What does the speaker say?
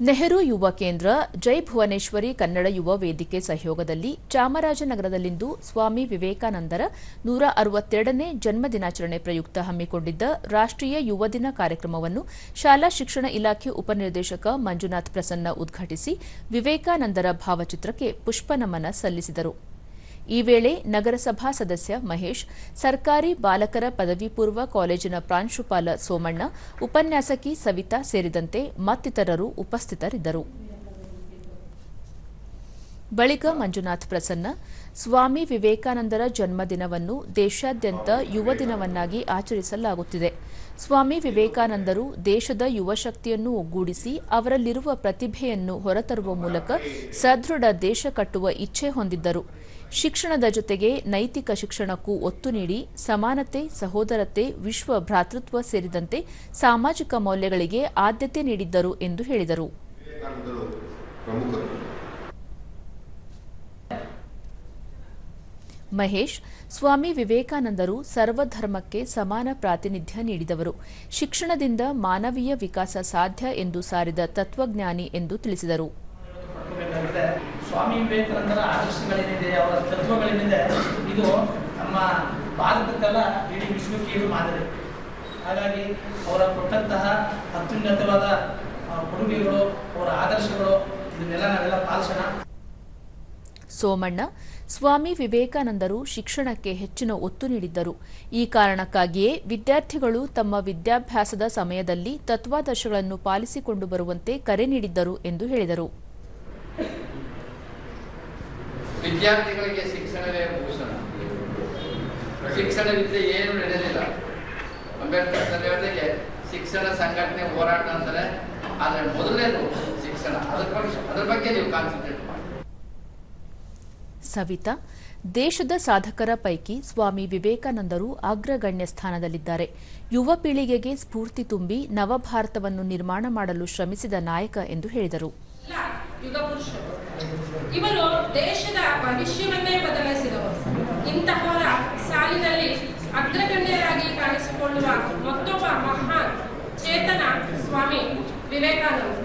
ನೆಹರು ಯುವ ಕೇಂದ್ರ, ಜೈ ಭುವನೇಶ್ವರಿ ಕನ್ನಡ ಯುವ ವೇದಿಕೆ ಸಹಯೋಗದಲ್ಲಿ ಚಾಮರಾಜನಗರದಲ್ಲಿಂದು ಸ್ವಾಮಿ ವಿವೇಕಾನಂದರ ನೂರ ಅರವತ್ತೆರಡನೇ ಜನ್ಮದಿನಾಚರಣೆ ಪ್ರಯುಕ್ತ ಹಮ್ಮಿಕೊಂಡಿದ್ದ ರಾಷ್ಟ್ರೀಯ ಯುವ ದಿನ ಕಾರ್ಯಕ್ರಮವನ್ನು ಶಾಲಾ ಶಿಕ್ಷಣ ಇಲಾಖೆ ಉಪನಿರ್ದೇಶಕ ಮಂಜುನಾಥ್ ಪ್ರಸನ್ನ ಉದ್ಘಾಟಿಸಿ ವಿವೇಕಾನಂದರ ಭಾವಚಿತ್ರಕ್ಕೆ ಪುಷ್ಪನಮನ ಸಲ್ಲಿಸಿದರು. ಈ ವೇಳೆ ನಗರಸಭಾ ಸದಸ್ಯ ಮಹೇಶ್, ಸರ್ಕಾರಿ ಬಾಲಕರ ಪದವಿ ಪೂರ್ವ ಕಾಲೇಜಿನ ಪ್ರಾಂಶುಪಾಲ ಸೋಮಣ್ಣ, ಉಪನ್ಯಾಸಕಿ ಸವಿತಾ ಸೇರಿದಂತೆ ಮತ್ತಿತರರು ಉಪಸ್ಥಿತರಿದ್ದರು. ಬಳಿಕ ಮಂಜುನಾಥ್ ಪ್ರಸನ್ನ, ಸ್ವಾಮಿ ವಿವೇಕಾನಂದರ ಜನ್ಮದಿನವನ್ನು ದೇಶಾದ್ಯಂತ ಯುವ ದಿನವನ್ನಾಗಿ ಆಚರಿಸಲಾಗುತ್ತಿದೆ. ಸ್ವಾಮಿ ವಿವೇಕಾನಂದರು ದೇಶದ ಯುವ ಶಕ್ತಿಯನ್ನು ಒಗ್ಗೂಡಿಸಿ ಅವರಲ್ಲಿರುವ ಪ್ರತಿಭೆಯನ್ನು ಹೊರತರುವ ಮೂಲಕ ಸದೃಢ ದೇಶ ಕಟ್ಟುವ ಇಚ್ಛೆ ಹೊಂದಿದ್ದರು. ಶಿಕ್ಷಣದ ಜೊತೆಗೆ ನೈತಿಕ ಶಿಕ್ಷಣಕ್ಕೂ ಒತ್ತು ನೀಡಿ ಸಮಾನತೆ, ಸಹೋದರತೆ, ವಿಶ್ವ ಭ್ರಾತೃತ್ವ ಸೇರಿದಂತೆ ಸಾಮಾಜಿಕ ಮೌಲ್ಯಗಳಿಗೆ ಆದ್ಯತೆ ನೀಡಿದ್ದರು ಎಂದು ಹೇಳಿದರು ವಿವೇಕಾನಂದರು ಪ್ರಮುಖರು ಮಹೇಶ್, ಸ್ವಾಮಿ ವಿವೇಕಾನಂದರು ಸರ್ವಧರ್ಮಕ್ಕೆ ಸಮಾನ ಪ್ರಾತಿನಿಧ್ಯ ನೀಡಿದವರು. ಶಿಕ್ಷಣದಿಂದ ಮಾನವೀಯ ವಿಕಾಸ ಸಾಧ್ಯ ಎಂದು ಸಾರಿದ ತತ್ವಜ್ಞಾನಿ ಎಂದು ತಿಳಿಸಿದರು. ಸ್ವಾಮಿ ವಿವೇಕಾನಂದರ ಆದರ್ಶಗಳೇನಿದೆ, ಅವರ ತತ್ವಗಳೇನಿದೆ, ಇದು ನಮ್ಮ ಭಾರತಕ್ಕೆಲ್ಲ ಇಡೀ ವಿಶ್ವಕ್ಕೆ ಮಾದರಿ. ಹಾಗಾಗಿ ಅವರ ಕೊಟ್ಟಂತಹ ಅತ್ಯುನ್ನತವಾದ ಸೋಮಣ್ಣ, ಸ್ವಾಮಿ ವಿವೇಕಾನಂದರು ಶಿಕ್ಷಣಕ್ಕೆ ಹೆಚ್ಚಿನ ಒತ್ತು ನೀಡಿದ್ದರು. ಈ ಕಾರಣಕ್ಕಾಗಿಯೇ ವಿದ್ಯಾರ್ಥಿಗಳು ತಮ್ಮ ವಿದ್ಯಾಭ್ಯಾಸದ ಸಮಯದಲ್ಲಿ ತತ್ವಾದರ್ಶಗಳನ್ನು ಪಾಲಿಸಿಕೊಂಡು ಬರುವಂತೆ ಕರೆ ನೀಡಿದ್ದರು ಎಂದು ಹೇಳಿದರು. ವಿದ್ಯಾರ್ಥಿಗಳಿಗೆ ಶಿಕ್ಷಣವೇ ಭೂಷಣ. ಶಿಕ್ಷಣದಿಂದ ಏನು ನಡೆಯಲಿಲ್ಲ ಅಂಬೇಡ್ಕರ್ ಸರ್ ಹೇಳಿದಾಗೆ ಶಿಕ್ಷಣ ಸಂಘಟನೆ ಹೋರಾಟ ಅಂತಾರೆ. ಆದರೆ ಮೊದಲನೇದು ಶಿಕ್ಷಣ. ಬಗ್ಗೆ ಅದ್ರ ಬಗ್ಗೆ ನೀವು ಕಾನ್ಸಂಟ್ರೇಟ್ ಮಾಡಿ. ಸವಿತಾ, ದೇಶದ ಸಾಧಕರ ಪೈಕಿ ಸ್ವಾಮಿ ವಿವೇಕಾನಂದರು ಅಗ್ರಗಣ್ಯ ಸ್ಥಾನದಲ್ಲಿದ್ದಾರೆ. ಯುವ ಪೀಳಿಗೆಗೆ ಸ್ಫೂರ್ತಿ ತುಂಬಿ ನವಭಾರತವನ್ನು ನಿರ್ಮಾಣ ಮಾಡಲು ಶ್ರಮಿಸಿದ ನಾಯಕ ಎಂದು ಹೇಳಿದರು. ಇವರು ದೇಶದ ಭವಿಷ್ಯವನ್ನೇ ಬದಲಿಸಿದವರು ಇಂತಹವರ ಸಾಲಿನಲ್ಲಿ ಅಗ್ರಗಣ್ಯರಾಗಿ ಕಾಣಿಸಿಕೊಳ್ಳುವ ಮತ್ತೊಬ್ಬ ಮಹಾನ್ ಚೇತನ ಸ್ವಾಮಿ ವಿವೇಕಾನಂದರು.